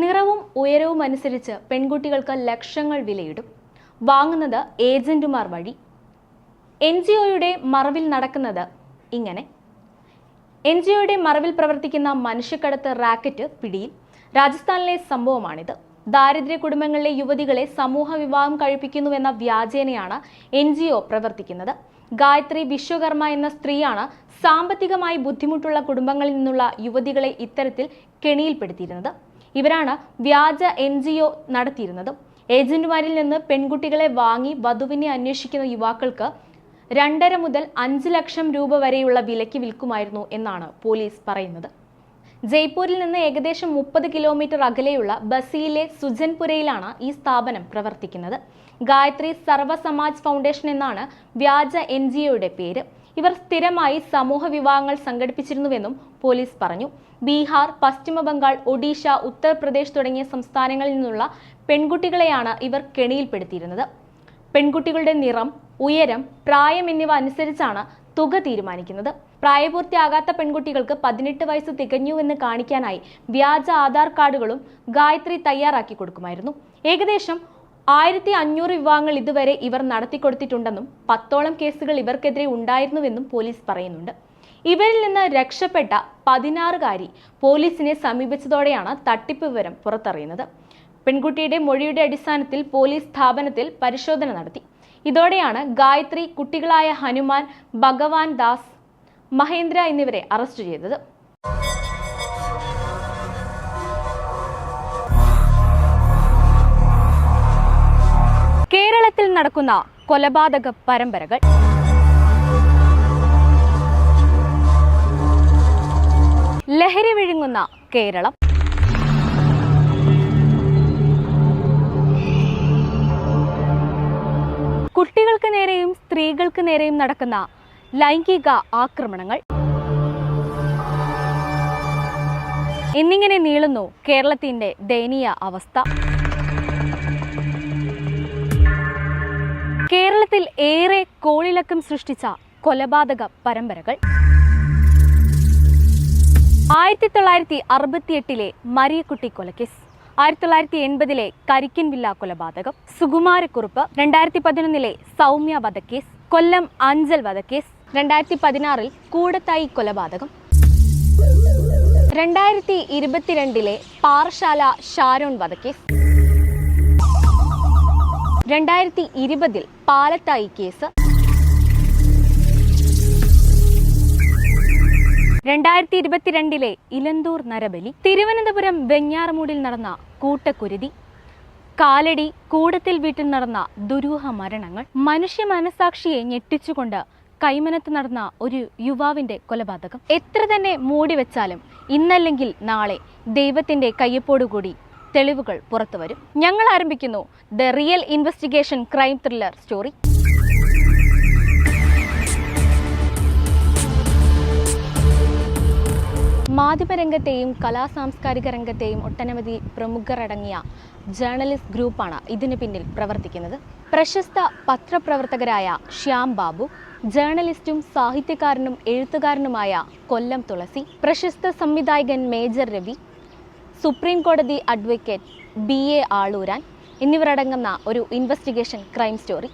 നിറവും ഉയരവും അനുസരിച്ച് പെൺകുട്ടികൾക്ക് ലക്ഷങ്ങൾ വിലയിടും. വാങ്ങുന്നത് ഏജന്റുമാർ വഴി. എൻ ജി ഒയുടെ മറവിൽ നടക്കുന്നത് ഇങ്ങനെ. എൻ ജി ഒയുടെ മറവിൽ പ്രവർത്തിക്കുന്ന മനുഷ്യക്കടത്ത് റാക്കറ്റ് പിടിയിൽ രാജസ്ഥാനിലെ സംഭവമാണിത്. ദാരിദ്ര്യ കുടുംബങ്ങളിലെ യുവതികളെ സമൂഹ വിവാഹം കഴിപ്പിക്കുന്നുവെന്ന വ്യാജേനയാണ് എൻ ജി ഒ പ്രവർത്തിക്കുന്നത്. ഗായത്രി വിശ്വകർമ്മ എന്ന സ്ത്രീയാണ് സാമ്പത്തികമായി ബുദ്ധിമുട്ടുള്ള കുടുംബങ്ങളിൽ നിന്നുള്ള യുവതികളെ ഇത്തരത്തിൽ കെണിയിൽപ്പെടുത്തിയിരുന്നത്. ഇവരാണ് വ്യാജ എൻ ജി ഒ നടത്തിയിരുന്നത്. ഏജന്റുമാരിൽ നിന്ന് പെൺകുട്ടികളെ വാങ്ങി വധുവിനെ അന്വേഷിക്കുന്ന യുവാക്കൾക്ക് രണ്ടര മുതൽ അഞ്ച് ലക്ഷം രൂപ വരെയുള്ള വിലയ്ക്ക് വിൽക്കുമായിരുന്നു എന്നാണ് പോലീസ് പറയുന്നത്. ജയ്പൂരിൽ നിന്ന് ഏകദേശം മുപ്പത് കിലോമീറ്റർ അകലെയുള്ള ബസിയിലെ സുജൻപുരയിലാണ് ഈ സ്ഥാപനം പ്രവർത്തിക്കുന്നത്. ഗായത്രി സർവസമാജ് ഫൗണ്ടേഷൻ എന്നാണ് വ്യാജ എൻ ജി ഒയുടെ പേര്. ഇവർ സ്ഥിരമായി സമൂഹ വിവാഹങ്ങൾ സംഘടിപ്പിച്ചിരുന്നുവെന്നും പോലീസ് പറഞ്ഞു. ബീഹാർ പശ്ചിമ ബംഗാൾ ഒഡീഷ ഉത്തർപ്രദേശ് തുടങ്ങിയ സംസ്ഥാനങ്ങളിൽ നിന്നുള്ള പെൺകുട്ടികളെയാണ് ഇവർ കെണിയിൽപ്പെടുത്തിയിരുന്നത്. പെൺകുട്ടികളുടെ നിറം ഉയരം പ്രായം എന്നിവ അനുസരിച്ചാണ് തുക തീരുമാനിക്കുന്നത്. പ്രായപൂർത്തിയാകാത്ത പെൺകുട്ടികൾക്ക് പതിനെട്ട് വയസ്സ് തികഞ്ഞുവെന്ന് കാണിക്കാനായി വ്യാജ ആധാർ കാർഡുകളും ഗായത്രി തയ്യാറാക്കി കൊടുക്കുമായിരുന്നു. ഏകദേശം ആയിരത്തി അഞ്ഞൂറ് വിവാഹങ്ങൾ ഇതുവരെ ഇവർ നടത്തിക്കൊടുത്തിട്ടുണ്ടെന്നും പത്തോളം കേസുകൾ ഇവർക്കെതിരെ ഉണ്ടായിരുന്നുവെന്നും പോലീസ് പറയുന്നുണ്ട്. ഇവരിൽ നിന്ന് രക്ഷപ്പെട്ട പതിനാറുകാരി പോലീസിനെ സമീപിച്ചതോടെയാണ് തട്ടിപ്പ് വിവരം പുറത്തറിയുന്നത്. പെൺകുട്ടിയുടെ മൊഴിയുടെ അടിസ്ഥാനത്തിൽ പോലീസ് സ്ഥാപനത്തിൽ പരിശോധന നടത്തി. ഇതോടെയാണ് ഗായത്രി കുട്ടികളായ ഹനുമാൻ ഭഗവാൻ ദാസ് മഹേന്ദ്ര എന്നിവരെ അറസ്റ്റ് ചെയ്തത്. കേരളത്തിൽ നടക്കുന്ന കൊലപാതക പരമ്പരകൾ. ലഹരി വിഴുങ്ങുന്ന കേരളം. കുട്ടികൾക്ക് നേരെയും സ്ത്രീകൾക്ക് നേരെയും നടക്കുന്ന ലൈംഗിക ആക്രമണങ്ങൾ. എന്നിങ്ങനെ നീളുന്നു കേരളത്തിന്റെ ദയനീയ അവസ്ഥ. കേരളത്തിൽ ഏറെ കോളിളക്കം സൃഷ്ടിച്ച കൊലപാതക പരമ്പരകൾ. ആയിരത്തി തൊള്ളായിരത്തി അറുപത്തിയെട്ടിലെ മരിയക്കുട്ടി കൊലക്കേസ്. ആയിരത്തി തൊള്ളായിരത്തി എൺപതിലെ കരിക്കൻ വില്ല കൊലപാതകം സുകുമാരക്കുറുപ്പ് രണ്ടായിരത്തി പതിനൊന്നിലെ സൗമ്യ വധക്കേസ് കൊല്ലം അഞ്ചൽ വധക്കേസ് രണ്ടായിരത്തി പതിനാറിൽ കൂടത്തായി കൊലപാതകം. രണ്ടായിരത്തി ഇരുപത്തിരണ്ടിലെ പാറശാല ഷാരോൺ വധക്കേസ്. രണ്ടായിരത്തി ഇരുപതിൽ പാലത്തായി കേസ്. രണ്ടായിരത്തി ഇരുപത്തിരണ്ടിലെ ഇലന്തൂർ നരബലി തിരുവനന്തപുരം വെഞ്ഞാറമൂടിൽ നടന്ന കൂട്ടക്കുരുതി കാലടി കൂടത്തിൽ വീട്ടിൽ നടന്ന ദുരൂഹ മരണങ്ങൾ മനുഷ്യ മനസാക്ഷിയെ ഞെട്ടിച്ചുകൊണ്ട് കൈമനത്ത് നടന്ന ഒരു യുവാവിന്റെ കൊലപാതകം. എത്ര തന്നെ മൂടി വെച്ചാലും ഇന്നല്ലെങ്കിൽ നാളെ ദൈവത്തിന്റെ കയ്യപ്പോടുകൂടി തെളിവുകൾ പുറത്തുവരും. ഞങ്ങൾ ആരംഭിക്കുന്നു the real investigation crime thriller story. മാധ്യമരംഗത്തെയും കലാ സാംസ്കാരിക രംഗത്തെയും ഒട്ടനവധി പ്രമുഖർ അടങ്ങിയ ജേർണലിസ്റ്റ് ഗ്രൂപ്പാണ് ഇതിന് പിന്നിൽ പ്രവർത്തിക്കുന്നത്. പ്രശസ്ത പത്രപ്രവർത്തകരായ ശ്യാം ബാബു ജേർണലിസ്റ്റും സാഹിത്യകാരനും എഴുത്തുകാരനുമായ കൊല്ലം തുളസി പ്രശസ്ത സംവിധായകൻ മേജർ രവി സുപ്രീം കോടതി അഡ്വക്കേറ്റ് ബി എ ആളൂരാൻ എന്നിവരടങ്ങുന്ന ഒരു ഇൻവെസ്റ്റിഗേഷൻ ക്രൈം സ്റ്റോറി